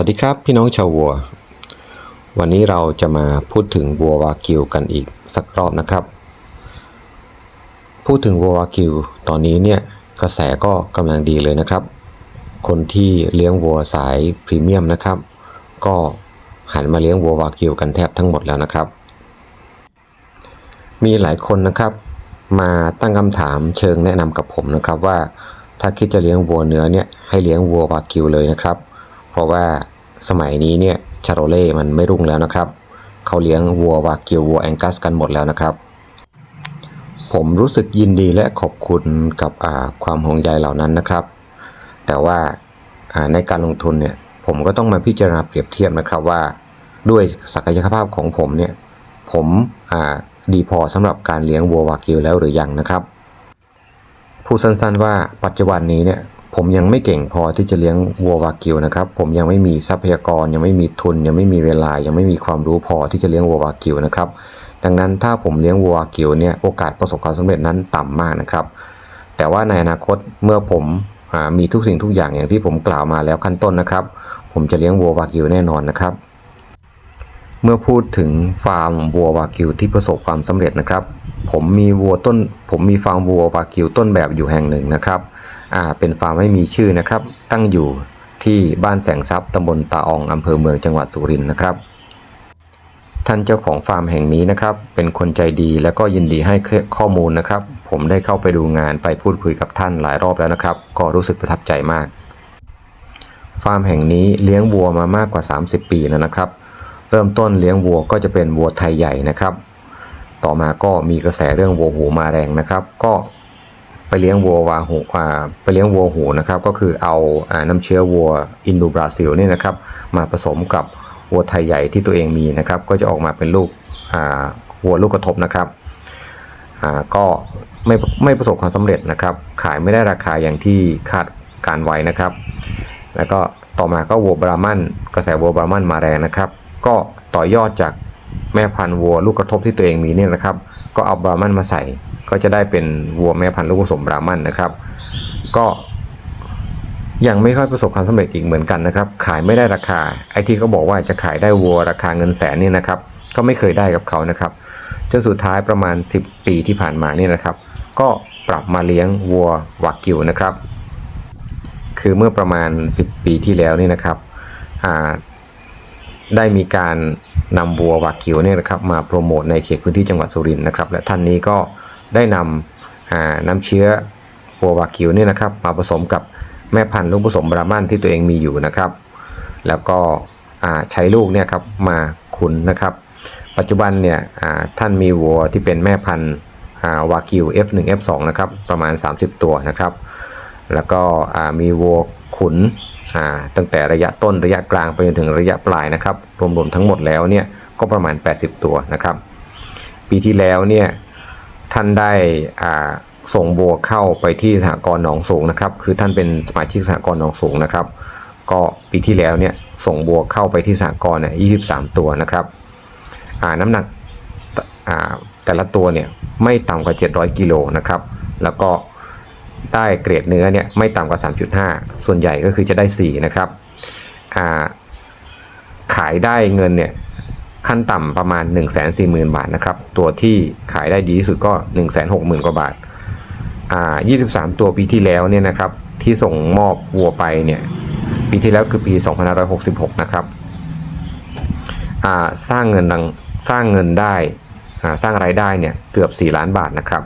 วัสดีครับพี่น้องชาววัว วันนี้เราจะมาพูดถึงวัววากิวกันอีกสักรอบนะครับ พูดถึงวัววากิวตอนนี้เนี่ยกระแสก็กำลังดีเลยนะครับ คนที่เลี้ยงวัวสายพรีเมียมนะครับ ก็หันมาเลี้ยงวัววากิวกันแทบทั้งหมดแล้วนะครับ มีหลายคนนะครับ มาตั้งคำถามเชิงแนะนำกับผมนะครับว่า ถ้าคิดจะเลี้ยงวัวเนื้อเนี่ยให้เลี้ยงวัววากิวเลยนะครับเพราะว่าสมัยนี้เนี่ยชาโรเล่มันไม่รุ่งแล้วนะครับ เขาเลี้ยงวัววากิววัวแองกัสกันหมดแล้วนะครับ ผมรู้สึกยินดีและขอบคุณกับความห่วงใยเหล่านั้นนะครับ แต่ว่าในการลงทุนเนี่ยผมก็ต้องมาพิจารณาเปรียบเทียบนะครับว่า ด้วยศักยภาพของผมเนี่ยผมดีพอสำหรับการเลี้ยงวัววากิวแล้วหรือยังนะครับ พูดสั้นๆว่าปัจจุบันนี้เนี่ย ผมยังไม่เก่งพอที่จะเลี้ยงวัววากิวนะครับ ผมยังไม่มีทรัพยากร ยังไม่มีทุน ยังไม่มีเวลา ยังไม่มีความรู้พอที่จะเลี้ยงวัววากิวนะครับ ดังนั้นถ้าผมเลี้ยงวัววากิวเนี่ยโอกาสประสบความสำเร็จนั้นต่ำมากนะครับ แต่ว่าในอนาคตเมื่อผมมีทุกสิ่งทุกอย่างอย่างที่ผมกล่าวมาแล้วขั้นต้นนะครับ ผมจะเลี้ยงวัววากิวแน่นอนนะครับ เมื่อพูดถึงฟาร์มวัววากิวที่ประสบความสำเร็จนะครับ ผมมีวัวต้น ผมมีฟาร์มวัววากิวต้นแบบอยู่แห่งหนึ่งนะครับ อ่าเป็นฟาร์มไม่มีชื่อนะครับ ตั้งอยู่ที่บ้านแสงทรัพย์ตำบลตาอองอำเภอเมืองจังหวัดสุรินทร์นะครับ ท่านเจ้าของฟาร์มแห่งนี้นะครับ เป็นคนใจดีและก็ยินดีให้ข้อมูลนะครับ ผมได้เข้าไปดูงานไปพูดคุยกับท่านหลายรอบแล้วนะครับ ก็รู้สึกประทับใจมาก ฟาร์มแห่งนี้เลี้ยงวัวมามากกว่า 30 ปีแล้วนะครับ เริ่มต้นเลี้ยงวัวก็จะเป็นวัวไทยใหญ่นะครับ ต่อมาก็มีกระแสเรื่องวัวหูมาแรงนะครับ ก็ ไปเลี้ยงวัววาหูไปเลี้ยงวัวหูนะครับ ก็คือเอาน้ำเชื้อวัวอินโดบราซิลเนี่ยนะครับ มาผสมกับวัวไทยใหญ่ที่ตัวเองมีนะครับ ก็จะออกมาเป็นลูกวัวลูกกระทบนะครับก็ไม่ไม่ประสบความสำเร็จนะครับ ขายไม่ได้ราคาอย่างที่คาดการไว้นะครับ แล้วก็ต่อมาก็วัวบรามันกระแสวัวบรามันมาแรงนะครับ ก็ต่อยอดจากแม่พันธุ์วัวลูกกระทบที่ตัวเองมีเนี่ยนะครับ ก็เอาบรามันมาใส่ ก็จะได้เป็นวัวแม่พันธุ์ลูกผสมบรามันนะครับ ก็ยังไม่ค่อยประสบความสำเร็จอีกเหมือนกันนะครับ ขายไม่ได้ราคา ไอ้ที่เขาบอกว่าจะขายได้วัวราคาเงินแสนนี่นะครับ ก็ไม่เคยได้กับเขานะครับ จนสุดท้ายประมาณ 10 ปีที่ผ่านมานี่นะครับ ก็ปรับมาเลี้ยงวัววากิวนะครับ คือเมื่อประมาณ 10 ปีที่แล้วนี่นะครับได้มีการนำวัววากิวเนี่ยนะครับมาโปรโมทในเขตพื้นที่จังหวัดสุรินทร์นะครับ และท่านนี้ก็ ได้นำน้ำเชื้อวัววากิวเนี่ยนะครับ มาผสมกับแม่พันธุ์ลูกผสมบรามันที่ตัวเองมีอยู่นะครับ แล้วก็ใช้ลูกเนี่ยครับมาขุนนะครับ ปัจจุบันเนี่ยท่านมีวัวที่เป็นแม่พันธุ์วากิว F1 F2 นะครับประมาณ 30 ตัวนะครับ แล้วก็มีวัวขุนตั้งแต่ระยะต้นระยะกลางไปจนถึงระยะปลายนะครับ รวมๆทั้งหมดแล้วเนี่ยก็ประมาณ 80 ตัวนะครับ ปีที่แล้วเนี่ย ท่านได้ส่งบัวเข้าไปที่สหกรณ์หนองสูงนะครับ คือท่านเป็นสมาชิกสหกรณ์หนองสูงนะครับ ก็ปีที่แล้วเนี่ยส่งบัวเข้าไปที่สหกรณ์เนี่ย23ตัวนะครับน้ำหนักแต่ละตัวเนี่ยไม่ต่ำกว่า 700กิโลนะครับ แล้วก็ได้เกรดเนื้อเนี่ยไม่ต่ำกว่า 3.5 ส่วนใหญ่ก็คือจะได้ 4 นะครับ ขายได้เงินเนี่ย ขั้นต่ำประมาณ 1 4 0 0 0 0 บาทนะครับ ตัวที่ขายได้ดีที่สุดก็ 1 6 0 0 0 0 กว่าบาท อ่า 23 ตัวปีที่แล้วเนี่ยนะครับ ที่ส่งมอบวัวไปเนี่ย ปีที่แล้วคือปี 2566 นะครับ อ่า สร้างเงินดังสร้างเงินได้ อ่า สร้างรายได้เนี่ยเกือบ 4 ล้านบาทนะครับ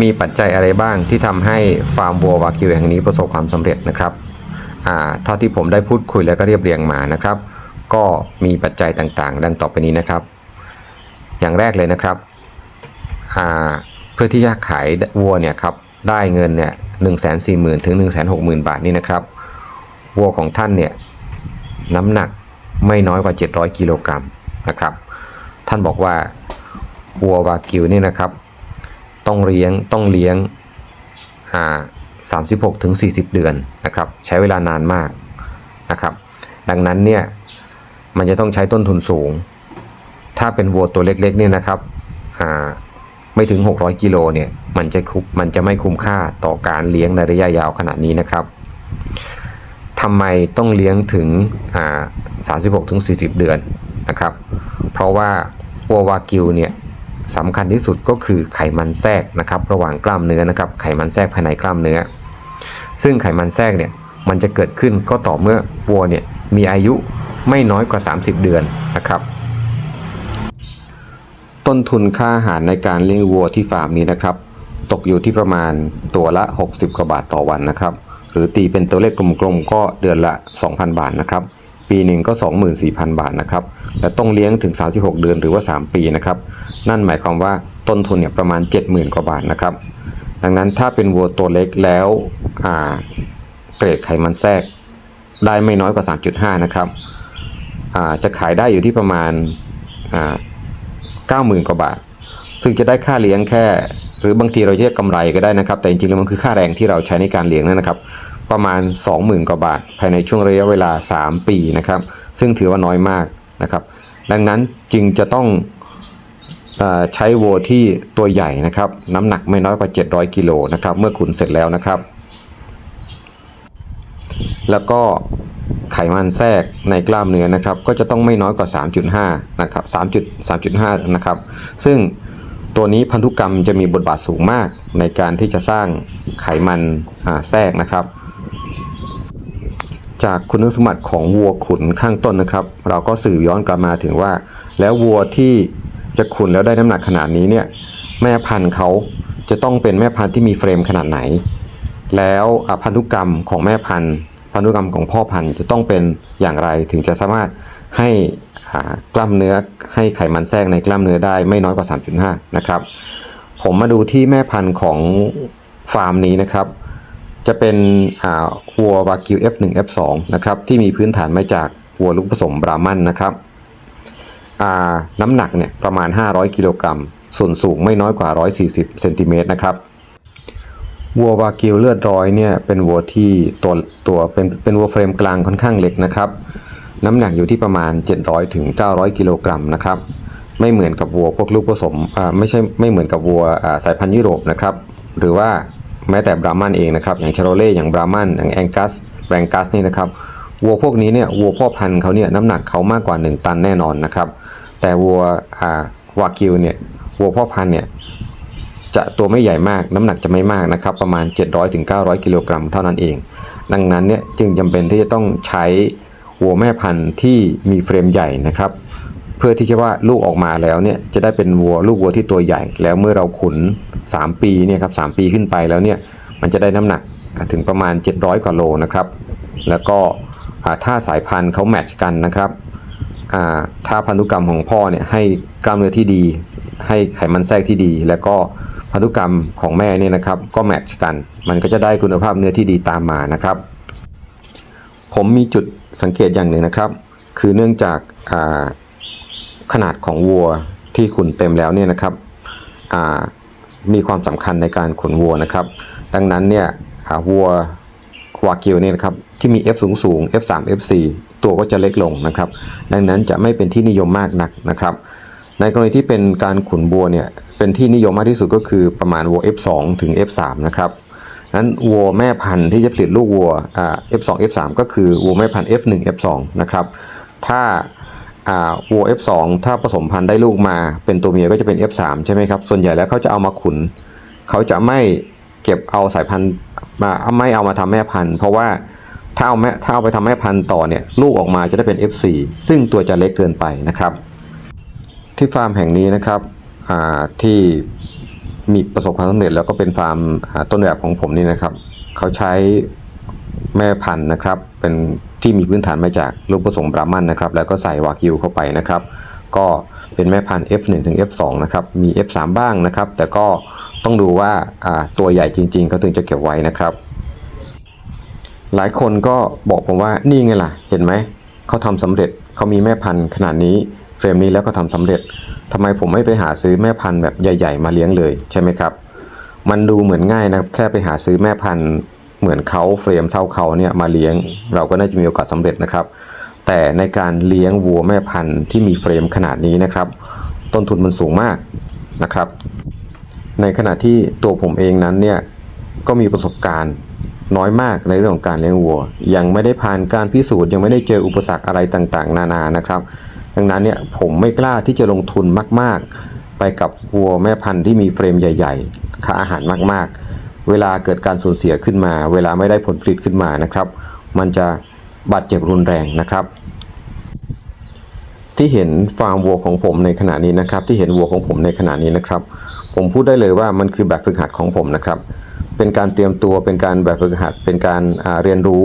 มีปัจจัยอะไรบ้างที่ทำให้ฟาร์มวัววากิวแห่งนี้ประสบความสำเร็จนะครับ อ่า เท่าที่ผมได้พูดคุยแล้วก็เรียบเรียงมานะครับ ก็มีปัจจัยต่างๆ ดังต่อไปนี้นะครับ อย่างแรกเลยนะครับเพื่อที่จะขายวัวเนี่ยครับได้เงินเนี่ยหนึ่งแสนสี่หมื่นถึงหนึ่งแสนหกหมื่นบาทนี่นะครับวัวของท่านเนี่ยน้ำหนักไม่น้อยกว่า 700 กิโลกรัมนะครับ ท่านบอกว่าวัววากิวนี่นะครับ ต้องเลี้ยงต้องเลี้ยงอ่า36ถึง40 เดือนนะครับ ใช้เวลานานมากนะครับ ดังนั้นเนี่ย มันจะต้องใช้ต้นทุนสูง ถ้าเป็นวัวตัวเล็กๆเนี่ยนะครับไม่ถึง 600กิโลเนี่ยมันจะคุมันจะไม่คุ้มค่าต่อการเลี้ยงในระยะยาวขนาดนี้นะครับทำไมต้องเลี้ยงถึงอ่า36ถึง40 เดือนนะครับ เพราะว่าวัววากิวเนี่ยสำคัญที่สุดก็คือไขมันแทรกนะครับ ระหว่างกล้ามเนื้อนะครับไขมันแทรกภายในกล้ามเนื้อ ซึ่งไขมันแทรกเนี่ยมันจะเกิดขึ้นก็ต่อเมื่อวัวเนี่ยมีอายุ ไม่น้อยกว่า 30 เดือนนะครับ ต้นทุนค่าอาหารในการเลี้ยงวัวที่ฟาร์มนี้นะครับ ตกอยู่ที่ประมาณตัวละ 60 กว่าบาทต่อวันนะครับ หรือตีเป็นตัวเลขกลมๆก็เดือนละ 2,000 บาทนะครับ ปีหนึ่งก็ 24,000 บาทนะครับและต้องเลี้ยงถึง 36 เดือนหรือว่า 3 ปีนะครับ นั่นหมายความว่าต้นทุนเนี่ยประมาณ 70,000 กว่าบาทนะครับ ดังนั้นถ้าเป็นวัวตัวเล็กแล้วเกรดไขมันแทรกได้ไม่น้อยกว่า 3.5 นะครับ จะขายได้อยู่ที่ประมาณอ่า90,000กว่าบาท ซึ่งจะได้ค่าเลี้ยงแค่ หรือบางทีเราเรียกกำไรก็ได้นะครับ แต่จริงๆแล้วมันคือค่าแรงที่เราใช้ในการเลี้ยงนั่นนะครับ ประมาณ 20,000 กว่าบาท ภายในช่วงระยะเวลา 3 ปีนะครับ ซึ่งถือว่าน้อยมากนะครับ ดังนั้นจึงจะต้องอใช้วัวที่ตัวใหญ่นะครับ น้ำหนักไม่น้อยกว่า 700 กิโลนะครับ เมื่อขุนเสร็จแล้วนะครับ แล้วก็ ไขมันแทรกในกล้ามเนื้อนะครับ ก็จะต้องไม่น้อยกว่า 3.5 นะครับ 3 3.5 นะครับ ซึ่งตัวนี้พันธุกรรมจะมีบทบาทสูงมากในการที่จะสร้างไขมันแทรกนะครับ จากคุณสมบัติของวัวขุนข้างต้นนะครับ เราก็สืบย้อนกลับมาถึงว่า แล้ววัวที่จะขุนแล้วได้น้ำหนักขนาดนี้เนี่ยแม่พันธุ์เขาจะต้องเป็นแม่พันธุ์ที่มีเฟรมขนาดไหน แล้วพันธุกรรมของแม่พันธุ์ พันธุกรรมของพ่อพันธุ์จะต้องเป็นอย่างไรถึงจะสามารถให้กล้ามเนื้อให้ไขมันแทรกในกล้ามเนื้อได้ไม่น้อยกว่า 3.5 นะครับ ผมมาดูที่แม่พันธุ์ของฟาร์มนี้นะครับ จะเป็นวัววากิว F1 F2 นะครับที่มีพื้นฐานมาจากวัวลูกผสมบราหมันนะครับน้ำหนักเนี่ยประมาณ 500 กิโลกรัม ส่วนสูงไม่น้อยกว่า 140 เซนติเมตรนะครับ วัววากิวเลือดร้อยเนี่ยเป็นวัวที่ตัวตัวเป็นเป็นวัวเฟรมกลางค่อนข้างเล็กนะครับ น้ำหนักอยู่ที่ประมาณ 700ถึง900 กิโลกรัมนะครับไม่เหมือนกับวัวพวกลูกผสมอ่าไม่ใช่ไม่เหมือนกับวัวอ่าสายพันธุ์ยุโรปนะครับหรือว่าแม้แต่บราหมันเองนะครับอย่างชาโรเล่อย่างบราหมันอย่างแองกัสแรงกัสนี่นะครับวัวพวกนี้เนี่ยวัวพ่อพันธุ์เขาเนี่ยน้ำหนักเขามากกว่า 1 ตันแน่นอนนะครับแต่วัวอ่าวากิวเนี่ยวัวพ่อพันธุ์เนี่ย จะตัวไม่ใหญ่มากน้ำหนักจะไม่มากนะครับ ประมาณ 700-900ถึง900กิโลกรัมเท่านั้นเอง ดังนั้นเนี่ยจึงจำเป็นที่จะต้องใช้วัวแม่พันธุ์ที่มีเฟรมใหญ่นะครับ เพื่อที่จะว่าลูกออกมาแล้วเนี่ยจะได้เป็นวัวลูกวัวที่ตัวใหญ่ แล้วเมื่อเราขุน 3 ปีเนี่ยครับสปีขึ้นไปแล้วเนี่ยมันจะได้น้ำหนักถึงประมาณ 700กว่าโลนะครับ แล้วก็ถ้าสายพันธุ์เขาแมทช์กันนะครับถ้าพันธุกรรมของพ่อเนี่ยให้กล้ามเนื้อที่ดี ให้ไขมันแทรกที่ดี แล้วก็ พันธุกรรมของแม่เนี่ยนะครับก็แมทช์กัน มันก็จะได้คุณภาพเนื้อที่ดีตามมานะครับ ผมมีจุดสังเกตอย่างหนึ่งนะครับ คือเนื่องจากาขนาดของวัวที่ขุนเต็มแล้วเนี่ยนะครับมีความสำคัญในการขุนวัวนะครับ ดังนั้นเนี่ยวัววากิวเนี่ยนะครับที่มี F สูงสูง F3 F4 ตัวก็จะเล็กลงนะครับ ดังนั้นจะไม่เป็นที่นิยมมากนักนะครับ ในกรณีที่เป็นการขุนวัวเนี่ยเป็นที่นิยมมากที่สุดก็คือประมาณวัว F2 ถึง F3 นะครับนั้นวัวแม่พันธุ์ที่จะผลิตลูกวัวอ่า F2 F3 ก็คือวัวแม่พันธุ์ F1 F2 นะครับถ้าอ่าวัว F2 ถ้าผสมพันธุ์ได้ลูกมาเป็นตัวเมียก็จะเป็น F3 ใช่ไหมครับส่วนใหญ่แล้วเขาจะเอามาขุน เขาจะไม่เก็บเอาสายพันธุ์มาไม่เอามาทำแม่พันธุ์ เพราะว่าถ้าเอาแม่ถ้าเอาไปทำแม่พันธุ์ต่อเนี่ยลูกออกมาจะได้เป็น F4 ซึ่งตัวจะเล็กเกินไปนะครับ ที่ฟาร์มแห่งนี้นะครับที่มีประสบความสำเร็จแล้วก็เป็นฟาร์มต้นแบบของผมนี่นะครับ เขาใช้แม่พันธุ์นะครับ เป็นที่มีพื้นฐานมาจากลูกผสมบรามันนะครับ แล้วก็ใส่วากิวเข้าไปนะครับ ก็เป็นแม่พันธุ์ F1 ถึง F2 นะครับ มี F3 บ้างนะครับ แต่ก็ต้องดูว่าอ่าตัวใหญ่จริงๆเขาถึงจะเก็บไว้นะครับ หลายคนก็บอกผมว่านี่ไงล่ะ เห็นไหม เขาทำสำเร็จเขามีแม่พันธุ์ขนาดนี้ เฟรมนี้แล้วก็ทำสำเร็จทำไมผมไม่ไปหาซื้อแม่พันธุ์แบบใหญ่ ๆ มาเลี้ยงเลยใช่ไหมครับ มันดูเหมือนง่ายนะแค่ไปหาซื้อแม่พันธุ์เหมือนเขาเฟรมเท่าเขาเนี่ยมาเลี้ยง เราก็น่าจะมีโอกาสสำเร็จนะครับ แต่ในการเลี้ยงวัวแม่พันธุ์ที่มีเฟรมขนาดนี้นะครับ ต้นทุนมันสูงมากนะครับ ในขณะที่ตัวผมเองนั้นเนี่ยก็มีประสบการณ์น้อยมากในเรื่องของการเลี้ยงวัว ยังไม่ได้ผ่านการพิสูจน์ยังไม่ได้เจออุปสรรคอะไรต่างๆ นานานะครับ ดังนั้นเนี่ยผมไม่กล้าที่จะลงทุนมาก ๆ ไปกับวัวแม่พันธุ์ที่มีเฟรมใหญ่ๆค่าอาหารมากๆ เวลาเกิดการสูญเสียขึ้นมา เวลาไม่ได้ผลผลิตขึ้นมานะครับ มันจะบาดเจ็บรุนแรงนะครับ ที่เห็นฟาร์มวัวของผมในขณะนี้นะครับ ที่เห็นวัวของผมในขณะนี้นะครับ ผมพูดได้เลยว่ามันคือแบบฝึกหัดของผมนะครับ เป็นการเตรียมตัวเป็นการแบบฝึกหัดเป็นการเรียนรู้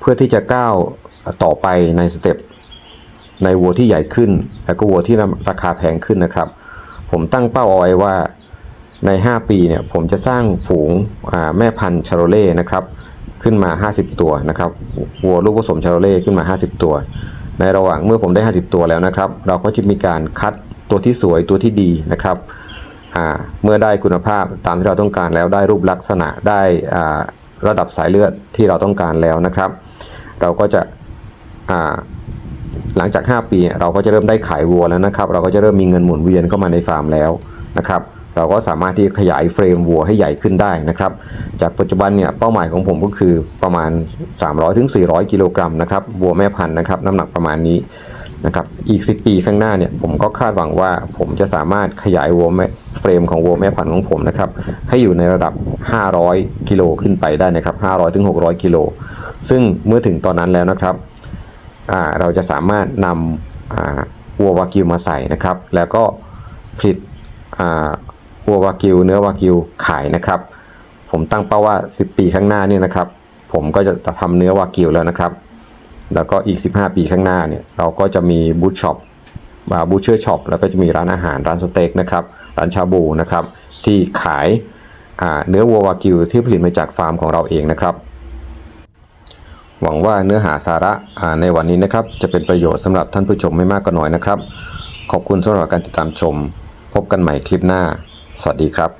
เพื่อที่จะก้าวต่อไปในสเต็ป ในวัวที่ใหญ่ขึ้น แล้วก็วัวที่ราคาแพงขึ้นนะครับ ผมตั้งเป้าเอาไว้ว่าใน 5 ปีเนี่ยผมจะสร้างฝูงแม่พันธุ์ชาโรเล่นะครับขึ้นมา 50 ตัวนะครับวัวลูกผสมชาโรเล่ขึ้นมา 50 ตัว ในระหว่างเมื่อผมได้ 50 ตัวแล้วนะครับ เราก็จะมีการคัดตัวที่สวยตัวที่ดีนะครับเมื่อได้คุณภาพตามที่เราต้องการแล้วได้รูปลักษณะได้ระดับสายเลือดที่เราต้องการแล้วนะครับ เราก็จะ หลังจาก 5 ปีเนี่ยเราก็จะเริ่มได้ขายวัวแล้วนะครับ เราก็จะเริ่มมีเงินหมุนเวียนเข้ามาในฟาร์มแล้วนะครับเราก็สามารถที่ขยายเฟรมวัวให้ใหญ่ขึ้นได้นะครับ จากปัจจุบันเนี่ยเป้าหมายของผมก็คือประมาณ300ถึงกิโลกรัมนะครับวัวแม่พันธุ์นะครับน้ำหนักประมาณนี้นะครับอีก 10 ปีข้างหน้าเนี่ยผมก็คาดหวังว่าผมจะสามารถขยายวัวแม่เฟรมของวัวแม่พันธุ์ของผมนะครับให้อยู่ในระดับ 500 กิโลขึ้นไปได้นะครับ500ถึง600 กิโล ซึ่งเมื่อถึงตอนนั้นแล้วนะครับ เราจะสามารถนำวัววากิวมาใส่นะครับ แล้วก็ผลิตวัววากิว เนื้อวากิวขายนะครับ ผมตั้งเป้าว่า 10 ปีข้างหน้าเนี่ยนะครับ ผมก็จะทำเนื้อวากิวแล้วนะครับ แล้วก็อีก 15 ปีข้างหน้าเนี่ยเราก็จะมีบูธช็อปบูชเชอร์ช็อปแล้วก็จะมีร้านอาหารร้านสเต็กนะครับร้านชาบูนะครับที่ขายเนื้อวัววากิวที่ผลิตมาจากฟาร์มของเราเองนะครับ หวังว่าเนื้อหาสาระในวันนี้นะครับ จะเป็นประโยชน์สำหรับท่านผู้ชมไม่มากก็น้อยนะครับ ขอบคุณสำหรับการติดตามชม พบกันใหม่คลิปหน้า สวัสดีครับ